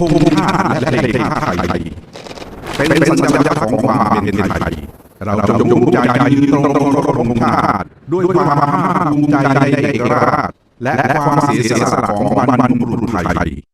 ธงชาติและเพลงชาติไทยเป็นสัญลักษณ์ของความเป็นไทย เราจงภูมิใจยืนตรงตรงธงชาติด้วยความภาคภูมิใจในเอกราชและความเสียสละของบรรพบุรุษไทย